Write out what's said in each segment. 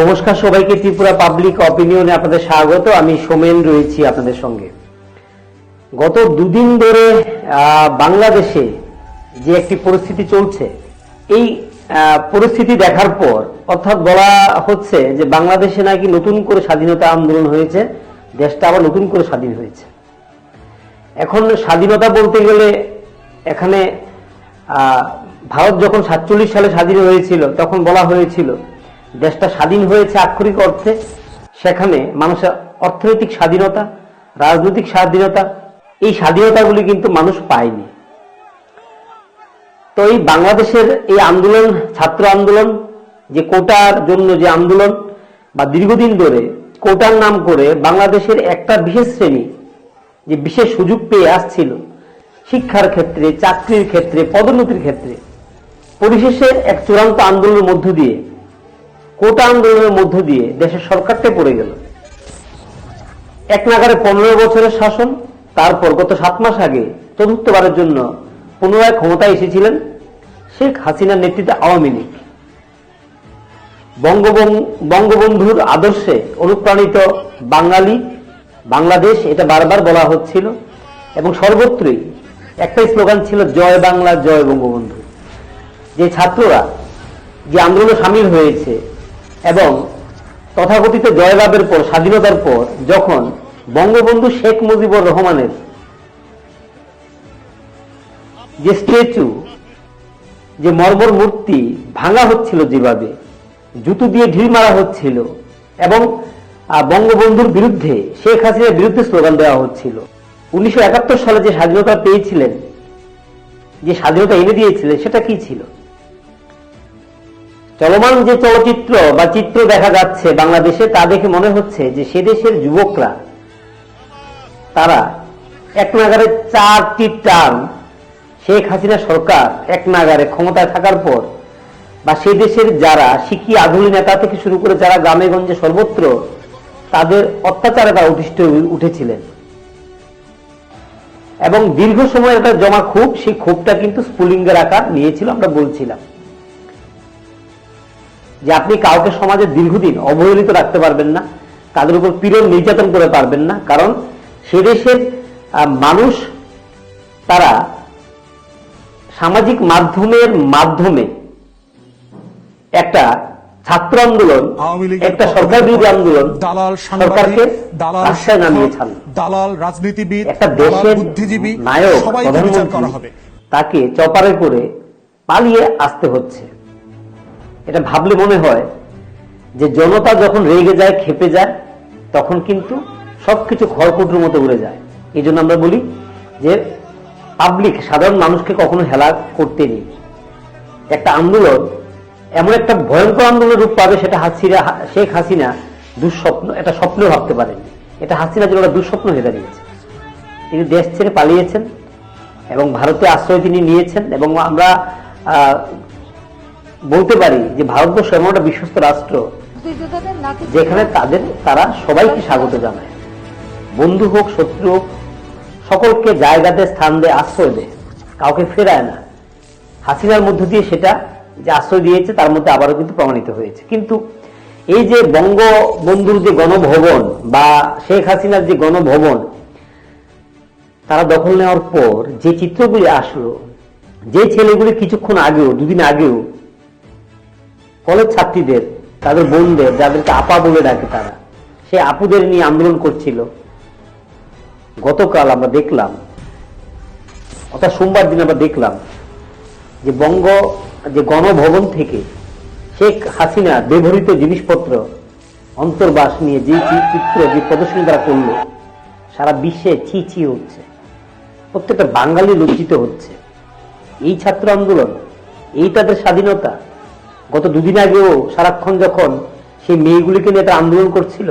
নমস্কার সবাইকে, ত্রিপুরা পাবলিক অপিনিয়নে আপনাদের স্বাগত। আমি সোমেন রয়েছি আপনাদের সঙ্গে। গত দুদিন ধরে বাংলাদেশে যে একটি পরিস্থিতি চলছে, এই পরিস্থিতি দেখার পর, অর্থাৎ বলা হচ্ছে যে বাংলাদেশে নাকি নতুন করে স্বাধীনতা আন্দোলন হয়েছে, দেশটা আবার নতুন করে স্বাধীন হয়েছে। এখন স্বাধীনতা বলতে গেলে, এখানে ভারত যখন সাতচল্লিশ সালে স্বাধীন হয়েছিল, তখন বলা হয়েছিল দেশটা স্বাধীন হয়েছে, আক্ষরিক অর্থে। সেখানে মানুষের অর্থনৈতিক স্বাধীনতা, রাজনৈতিক স্বাধীনতা, এই স্বাধীনতাগুলি কিন্তু মানুষ পায়নি। তো এই বাংলাদেশের এই আন্দোলন, ছাত্র আন্দোলন, যে কোটার জন্য যে আন্দোলন, বা দীর্ঘদিন ধরে কোটার নাম করে বাংলাদেশের একটা বিশেষ শ্রেণি যে বিশেষ সুযোগ পেয়ে আসছিল, শিক্ষার ক্ষেত্রে, চাকরির ক্ষেত্রে, পদোন্নতির ক্ষেত্রে, পরিশেষে এক চূড়ান্ত আন্দোলনের মধ্য দিয়ে কোটা আন্দোলনের মধ্য দিয়ে দেশের সরকারটাই পড়ে গেল। এক নাগারে পনেরো বছরের শাসন, তারপর গত সাত মাস আগে চতুর্থবারের জন্য পুনরায় ক্ষমতায় এসেছিলেন শেখ হাসিনার নেতৃত্বে আওয়ামী লীগ। বঙ্গবন্ধুর আদর্শে অনুপ্রাণিত বাঙালি, বাংলাদেশ, এটা বারবার বলা হচ্ছিল, এবং সর্বত্রই একটাই স্লোগান ছিল, জয় বাংলা, জয় বঙ্গবন্ধু। যে ছাত্ররা যে আন্দোলনে সামিল হয়েছে এবং তথাকথিত জয়লাভের পর, স্বাধীনতার পর, যখন বঙ্গবন্ধু শেখ মুজিবুর রহমানের যে স্ট্যাচু, যে মর্মর মূর্তি ভাঙা হচ্ছিল যেভাবে, জুতো দিয়ে ঢিল মারা হচ্ছিল, এবং বঙ্গবন্ধুর বিরুদ্ধে, শেখ হাসিনার বিরুদ্ধে স্লোগান দেওয়া হচ্ছিল। উনিশশো একাত্তর সালে যে স্বাধীনতা পেয়েছিলেন, যে স্বাধীনতা এনে দিয়েছিলেন, সেটা কি ছিল? চলমান যে চলচ্চিত্র বা চিত্র দেখা যাচ্ছে বাংলাদেশে, তা দেখে মনে হচ্ছে যে সে দেশের যুবকরা, তারা এক নাগারে চারটি টার্ম শেখ হাসিনা সরকার এক নাগারে ক্ষমতায় থাকার পর বা সেই দেশের যারা শিক্ষি আধুনিক নেতা থেকে শুরু করে যারা গ্রামে গঞ্জে সর্বত্র, তাদের অত্যাচারে তারা অধিষ্ঠ হয়ে উঠেছিলেন। এবং দীর্ঘ সময় একটা জমা ক্ষোভ, সেই ক্ষোভটা কিন্তু স্ফুলিঙ্গের আকার নিয়েছিল, আমরা বলছিলাম। যে আপনি কাউকে সমাজে দীর্ঘদিন অবহেলিত রাখতে পারবেন না তাদের উপর পীড়ন নির্যাতন করে পারবেন না কারণ সে দেশের মানুষ তারা সামাজিক মাধ্যমের মাধ্যমে একটা ছাত্র আন্দোলন একটা সরকার বিরোধী আন্দোলন দালাল সরকারকে দালাল রাস্তায় নামিয়ে ছাড়ল। দালাল রাজনীতিবিদ একটা দেশের বুদ্ধিজীবী নায়ক তাকে চপারে করে পালিয়ে আসতে হচ্ছে। এটা ভাবলে মনে হয় যে জনতা যখন রেগে যায়, খেপে যায়, তখন কিন্তু সবকিছু খড়কুটোর মতো উড়ে যায়। এই জন্য আমরা বলি যে পাবলিক সাধারণ মানুষকে কখনো হেলা করতে নেই। একটা আন্দোলন, এমন একটা ভয়ঙ্কর আন্দোলনের রূপ পাবে, সেটা হাসিনা শেখ হাসিনা দুঃস্বপ্ন, এটা স্বপ্ন ভাবতে পারেনি। এটা হাসিনা একটা দুঃস্বপ্ন হয়ে দাঁড়িয়েছে। তিনি দেশ ছেড়ে পালিয়েছেন এবং ভারতে আশ্রয় তিনি নিয়েছেন এবং আমরা বলতে পারি যে ভারতবর্ষ এমন একটা বিশ্বস্ত রাষ্ট্র যেখানে তাদের, তারা সবাইকে স্বাগত জানায়। বন্ধু হোক, শত্রু হোক, সকলকে জায়গাতে স্থান দেয় আশ্রয় দেয়। কাউকে ফেরায় না। হাসিনার মধ্য দিয়ে সেটা যে আশ্রয় দিয়েছে, তার মধ্যে আবারও কিন্তু প্রমাণিত হয়েছে। কিন্তু এই যে বঙ্গবন্ধুর যে গণভবন বা শেখ হাসিনার যে গণভবন, তারা দখল নেওয়ার পর যে চিত্রগুলি আসলো, যে ছেলেগুলি কিছুক্ষণ আগেও, দুদিন আগেও কলেজ ছাত্রীদের, তাদের বোনদের, যাদেরকে আপা বলে ডাকে তারা সেই আপুদের নিয়ে আন্দোলন করছিল। গতকাল আমরা দেখলাম, অর্থাৎ সোমবার দিন আমরা দেখলাম, যে বঙ্গ, যে গণভবন থেকে শেখ হাসিনা ব্যবহৃত জিনিসপত্র, অন্তর্বাস নিয়ে যে চিত্র, যে প্রদর্শনী তারা করল, সারা বিশ্বে ছি ছি হচ্ছে। প্রত্যেকটা বাঙালি লজ্জিত হচ্ছে। এই ছাত্র আন্দোলন, এই তাদের স্বাধীনতা গত দুদিন আগেও সারাক্ষণ যখন সেই মেয়েগুলিকে নিয়ে তারা আন্দোলন করছিল,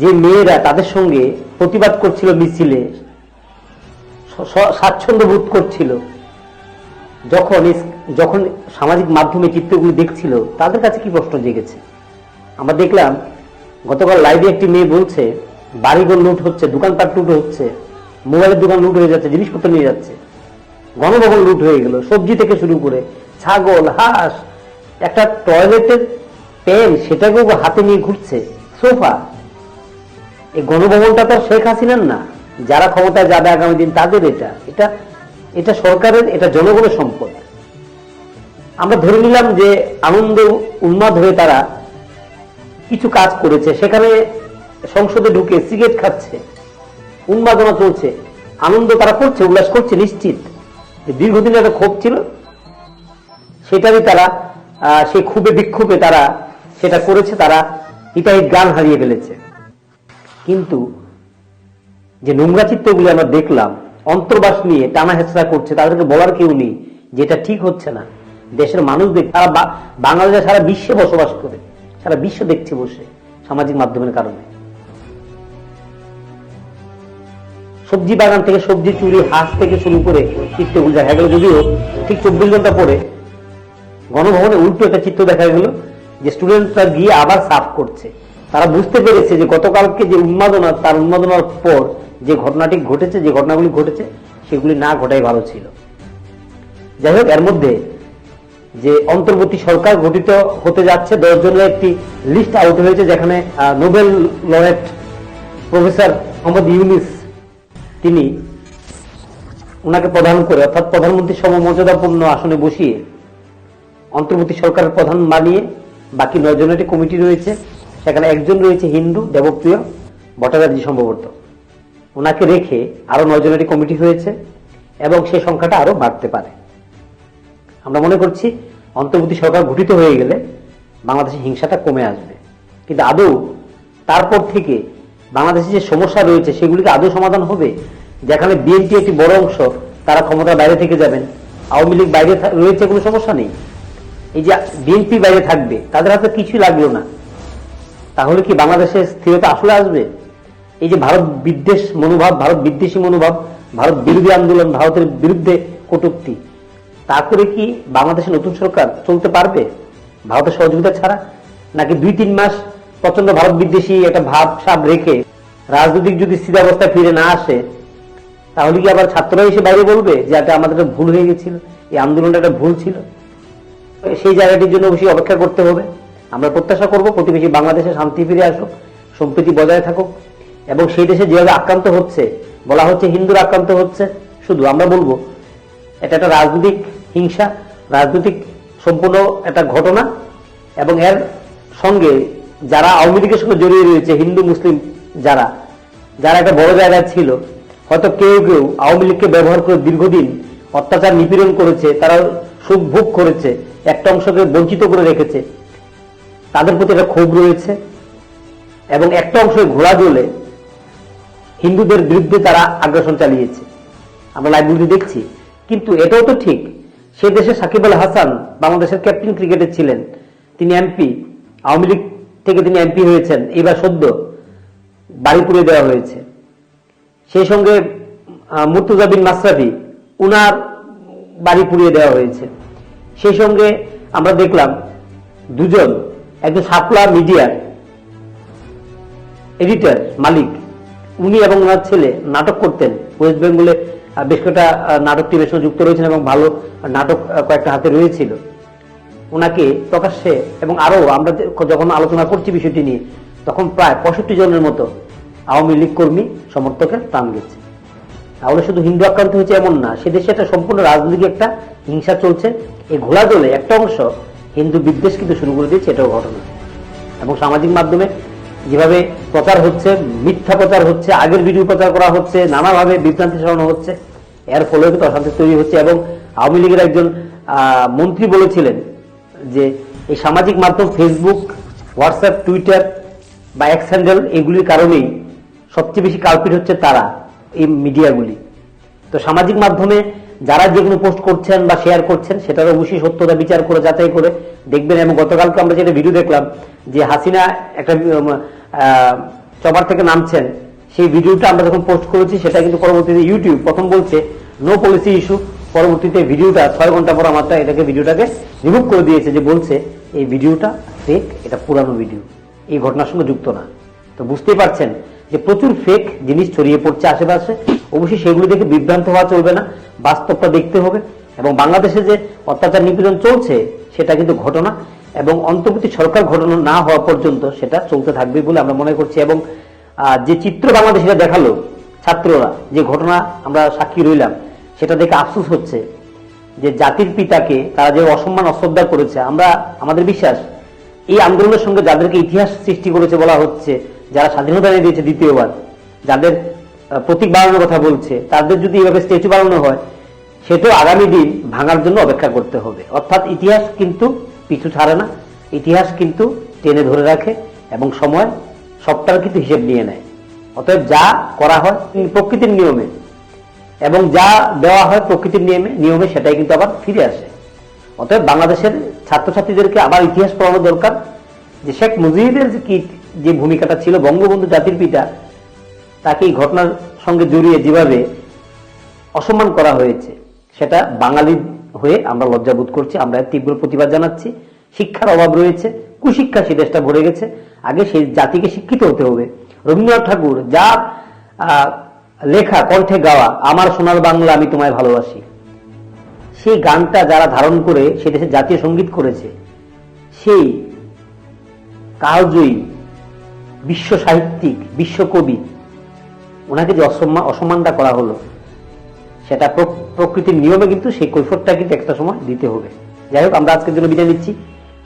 যে মেয়েরা তাদের সঙ্গে প্রতিবাদ করছিল মিছিলে স্বাচ্ছন্দ্য বোধ করছিল, যখন যখন সামাজিক মাধ্যমে চিত্রগুলি দেখছিল, তাদের কাছে কি প্রশ্ন জেগেছে? আমরা দেখলাম, গতকাল লাইভে একটি মেয়ে বলছে, বাড়িঘর লুট হচ্ছে, দোকানপাট লুট হচ্ছে, মোবাইলের দোকান লুট হয়ে যাচ্ছে, জিনিসপত্র নিয়ে যাচ্ছে, গণভবন লুট হয়ে গেল, সবজি থেকে শুরু করে ছাগল, হাঁস একটা টয়লেটের পেন সেটাকেও হাতে নিয়ে ঘুরছে, সোফা। এই গণভবনটা তো শেখ হাসিনার না। যারা ক্ষমতায় যাবে আগামী দিন তাদের এটা। এটা এটা সরকারের, এটা জনগণের সম্পদ। আমরা ধরে নিলাম যে আনন্দ উন্মাদ হয়ে তারা কিছু কাজ করেছে। সেখানে সংসদে ঢুকে সিগারেট খাচ্ছে, উন্মাদনা চলছে, আনন্দ তারা করছে, উল্লাস করছে, নিশ্চিত। দীর্ঘদিন একটা ক্ষোভ ছিল, সেটারই তারা সেই ক্ষোভে, বিক্ষোভে তারা সেটা করেছে, তারা হিতাহিত গান হারিয়ে ফেলেছে। কিন্তু যে নোংরা চিত্রগুলি আমরা দেখলাম, অন্তর্বাস নিয়ে টানা হেঁচড়া করছে, তাদেরকে বলার কেউ নেই যেটা ঠিক হচ্ছে না। দেশের মানুষ দেখ বা- বাংলাদেশে সারা বিশ্বে বসবাস করে, সারা বিশ্ব দেখছে বসে সামাজিক মাধ্যমের কারণে। সবজি বাগান থেকে সবজি চুরি, হাঁস থেকে শুরু করে চিত্রগুলো দেখা গেল, যদিও ঠিক চব্বিশ ঘণ্টা পরে গণভবনে উল্টো একটা চিত্র দেখা গেল, যে স্টুডেন্টরা গিয়ে আবার সাফ করছে। তারা বুঝতে পেরেছে যে গতকালকে যে উন্মাদনা, তার উন্মাদনার পর যে ঘটনাটি ঘটেছে, যে ঘটনাগুলি ঘটেছে, সেগুলি না ঘটাই ভালো ছিল। যাই হোক, এর মধ্যে যে অন্তর্বর্তী সরকার গঠিত হতে যাচ্ছে দশ জনের একটি লিস্ট আউট হয়েছে, যেখানে Nobel laureate professor Muhammad Yunus, তিনি ওনাকে প্রধান করে, অর্থাৎ প্রধানমন্ত্রী সমমর্যাদাপূর্ণ আসনে বসিয়ে অন্তর্বর্তী সরকারের প্রধান মানিয়ে বাকি নয় জনের একটি কমিটি রয়েছে। সেখানে একজন রয়েছে হিন্দু, দেবপ্রিয় ভট্টাচার্য সম্ভবত। ওনাকে রেখে আরও নয় জনের একটি কমিটি হয়েছে এবং সেই সংখ্যাটা আরও বাড়তে পারে। আমরা মনে করছি অন্তর্বর্তী সরকার গঠিত হয়ে গেলে বাংলাদেশে হিংসাটা কমে আসবে। কিন্তু আদৌ তারপর থেকে বাংলাদেশে যে সমস্যা রয়েছে সেগুলিকে আদৌ সমাধান হবে? যেখানে বিএনপি একটি বড় অংশ, তারা ক্ষমতার বাইরে থেকে যাবেন। আওয়ামী লীগ বাইরে রয়েছে, কোনো সমস্যা নেই। এই যে বিএনপি বাইরে থাকবে, তাদের হাতে কিছুই লাগল না। তাহলে কি বাংলাদেশের স্থিরতা আসলে আসবে? এই যে ভারত বিদ্বেষ মনোভাব, ভারত বিদ্বেষী মনোভাব, ভারত বিরোধী আন্দোলন, ভারতের বিরুদ্ধে কটূক্তি, তা করে কি বাংলাদেশে নতুন সরকার চলতে পারবে? ভারতের সহযোগিতা ছাড়া? নাকি দুই তিন মাস প্রচণ্ড ভারত বিদ্বেষী একটা ভাব সাব রেখে রাজনৈতিক যদি স্থিতাবস্থায় ফিরে না আসে, তাহলে কি আবার ছাত্ররা এসে বাইরে বলবে যে এটা আমাদের ভুল হয়ে গেছিল? এই আন্দোলনটা একটা ভুল ছিল? সেই জায়গাটির জন্য অবশ্যই অপেক্ষা করতে হবে। আমরা প্রত্যাশা করব প্রতিবেশী বাংলাদেশে শান্তি ফিরে আসুক, সম্প্রীতি বজায় থাকুক এবং সেই দেশে যেভাবে আক্রান্ত হচ্ছে, বলা হচ্ছে হিন্দুরা আক্রান্ত হচ্ছে, শুধু আমরা বলব, এটা একটা রাজনৈতিক হিংসা, রাজনৈতিক সম্পূর্ণ একটা ঘটনা এবং এর সঙ্গে যারা আওয়ামী লীগের সঙ্গে জড়িয়ে রয়েছে, হিন্দু, মুসলিম যারা যারা একটা বড় জায়গায় ছিল, হয়তো কেউ কেউ আওয়ামী লীগকে ব্যবহার করে দীর্ঘদিন অত্যাচার নিপীড়ন করেছে তারা সুখ ভোগ করেছে, একটা অংশকে বঞ্চিত করে রেখেছে। তাদের প্রতি একটা ক্ষোভ রয়েছে এবং একটা অংশ ঘোড়া দোলে হিন্দুদের বিরুদ্ধে তারা আগ্রাসন চালিয়েছে। আমরা লাইব্রেরি দেখছি। কিন্তু এটাও তো ঠিক, সে দেশে সাকিব আল হাসান বাংলাদেশের ক্যাপ্টেন ক্রিকেটার ছিলেন। তিনি এমপি আওয়ামী লীগ থেকে তিনি এমপি হয়েছেন। এবার সদ্য বাড়ি পুড়ে দেওয়া হয়েছে। সেই সঙ্গে মুর্তুজা বিন মাসরাফি, উনার বাড়ি পুড়িয়ে দেওয়া হয়েছে। সেই সঙ্গে আমরা দেখলাম দুজন একজন সাপলা মিডিয়ার এডিটর, মালিক। উনি এবং ওনার ছেলে নাটক করতেন। ওয়েস্ট বেঙ্গলে বেশ কয়েকটা নাটক টিমের সঙ্গে যুক্ত রয়েছেন এবং ভালো নাটক কয়েকটা হাতে রয়েছিল। ওনাকে প্রকাশ্যে এবং আরও আমরা যখন আলোচনা করছি বিষয়টি নিয়ে, তখন প্রায় পঁয়ষট্টি জনের মতো আওয়ামী লীগ কর্মী সমর্থকের প্রাণ গেছে। তাহলে শুধু হিন্দু আক্রান্ত হয়েছে এমন না, সে দেশে একটা সম্পূর্ণ রাজনৈতিক একটা হিংসা চলছে। এই ঘোলা দলে একটা অংশ হিন্দু বিদ্বেষ কিন্তু শুরু করে দিয়েছে, এটাও ঘটনা। এবং সামাজিক মাধ্যমে যেভাবে প্রচার হচ্ছে, মিথ্যা প্রচার হচ্ছে, আগের ভিডিও প্রচার করা হচ্ছে, নানাভাবে বিভ্রান্তি ছড়ানো হচ্ছে, এর ফলে কিন্তু অশান্তি তৈরি হচ্ছে এবং আওয়ামী লীগের একজন মন্ত্রী বলেছিলেন যে এই সামাজিক মাধ্যম ফেসবুক হোয়াটসঅ্যাপ টুইটার বা এক্স হ্যান্ডেল এগুলির কারণেই সবচেয়ে বেশি কালপিট হচ্ছে তারা এই মিডিয়াগুলি তো সামাজিক মাধ্যমে যারা যেগুলো পোস্ট করছেন বা শেয়ার করছেন সেটার অবশ্যই সত্যতা বিচার করে, যাচাই করে দেখবেন। এবং গতকালকে আমরা যেটা ভিডিও দেখলাম, যে হাসিনা একটা চপার থেকে নামছেন। সেই ভিডিওটা আমরা যখন পোস্ট করেছি, সেটা কিন্তু পরবর্তীতে ইউটিউব প্রথম বলছে নো পলিসি ইস্যু পরবর্তীতে ভিডিওটা ছয় ঘণ্টা পর আমার এটাকে ভিডিওটাকে রিমুভ করে দিয়েছে, যে বলছে, এই ভিডিওটা ফেক এটা পুরানো ভিডিও এই ঘটনার সঙ্গে যুক্ত না। তো বুঝতেই পারছেন যে প্রচুর ফেক জিনিস ছড়িয়ে পড়ছে আশেপাশে, অবশ্যই সেগুলি দেখে বিভ্রান্ত হওয়া চলবে না, বাস্তবটা দেখতে হবে। এবং বাংলাদেশে যে অত্যাচার নিপীড়ন চলছে, সেটা কিন্তু ঘটনা, এবং অন্তর্বর্তী সরকার ঘটনা না হওয়া পর্যন্ত সেটা চলতে থাকবে বলে আমরা মনে করছি। এবং যে চিত্র বাংলাদেশিরা দেখাল, ছাত্ররা, যে ঘটনা আমরা সাক্ষী রইলাম, সেটা দেখে আফসোস হচ্ছে যে জাতির পিতাকে তারা যে অসম্মান, অশ্রদ্ধা করেছে। আমরা, আমাদের বিশ্বাস, এই আন্দোলনের সঙ্গে যাদেরকে ইতিহাস সৃষ্টি করেছে বলা হচ্ছে যারা স্বাধীনতা এনে দিয়েছে দ্বিতীয়বার, যাদের প্রতীক বাড়ানোর কথা বলছে, তাদের যদি এভাবে স্ট্যাচু বাড়ানো হয়, সেটাও আগামী দিন ভাঙার জন্য অপেক্ষা করতে হবে। অর্থাৎ ইতিহাস কিন্তু পিছু ছাড়ে না, ইতিহাস কিন্তু টেনে ধরে রাখে এবং সময় সবটার কিন্তু হিসেব নিয়ে নেয়। অতএব যা করা হয় প্রকৃতির নিয়মে এবং যা দেওয়া হয় প্রকৃতির নিয়মে নিয়মে সেটাই কিন্তু আবার ফিরে আসে। অতএব বাংলাদেশের ছাত্রছাত্রীদেরকে আবার ইতিহাস পড়ানো দরকার যে শেখ মুজিবের যে কি যে ভূমিকাটা ছিল বঙ্গবন্ধু জাতির পিতা তাকে এই ঘটনার সঙ্গে জড়িয়ে যেভাবে অসম্মান করা হয়েছে, সেটা বাঙালি হয়ে আমরা লজ্জাবোধ করছি, আমরা তীব্র প্রতিবাদ জানাচ্ছি। শিক্ষার অভাব রয়েছে, কুশিক্ষা সে দেশটা ভরে গেছে, আগে সেই জাতিকে শিক্ষিত হতে হবে। রবীন্দ্রনাথ ঠাকুর, যা লেখা, কণ্ঠে গাওয়া, আমার সোনার বাংলা আমি তোমায় ভালোবাসি। সেই গানটা যারা ধারণ করে সে দেশে জাতীয় সংগীত করেছে, সেই কালজয়ী বিশ্ব সাহিত্যিক বিশ্বকবি ওনাকে যে অসম্মান অসম্মানটা করা হলো, সেটা প্র- প্রকৃতির নিয়মে কিন্তু সেই কৈফতটা কিন্তু একটা সময় দিতে হবে। যাই হোক, আমরা আজকের জন্য বিদায় নিচ্ছি।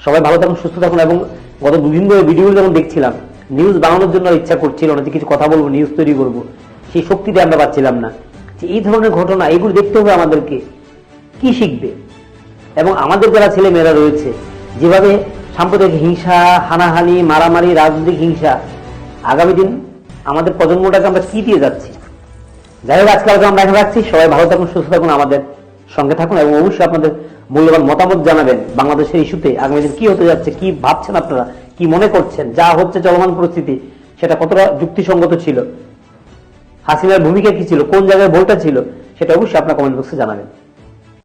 সবাই ভালো থাকুন, সুস্থ থাকুন এবং গত দুদিন ধরে ভিডিও যখন দেখছিলাম নিউজ বানানোর জন্য ইচ্ছা করছিল না যে কিছু কথা বলব নিউজ তৈরি করব, সেই শক্তিটা আমরা পাচ্ছিলাম না। যে এই ধরনের ঘটনা, এগুলো দেখতে হবে আমাদেরকে, কি শিখবে? এবং আমাদের যারা ছেলে মেয়েরা রয়েছে, যেভাবে সাম্প্রদায়িক হিংসা, হানাহানি, মারামারি, রাজনৈতিক হিংসা, আগামী দিন আমাদের প্রজন্মটাকে আমরা কি দিয়ে যাচ্ছি? যাই হোক, আজকে আমরা এখানে রাখছি। সবাই ভালো থাকুন, সুস্থ থাকুন, আমাদের সঙ্গে থাকুন এবং অবশ্যই আপনাদের মূল্যবান মতামত জানাবেন বাংলাদেশের ইস্যুতে আগামী দিন কি হতে যাচ্ছে, কি ভাবছেন আপনারা, কি মনে করছেন, যা হচ্ছে চলমান পরিস্থিতি, সেটা কতটা যুক্তিসঙ্গত ছিল, হাসিনার ভূমিকা কি ছিল, কোন জায়গায় ভুলটা ছিল, সেটা অবশ্যই আপনার কমেন্ট বক্সে জানাবেন।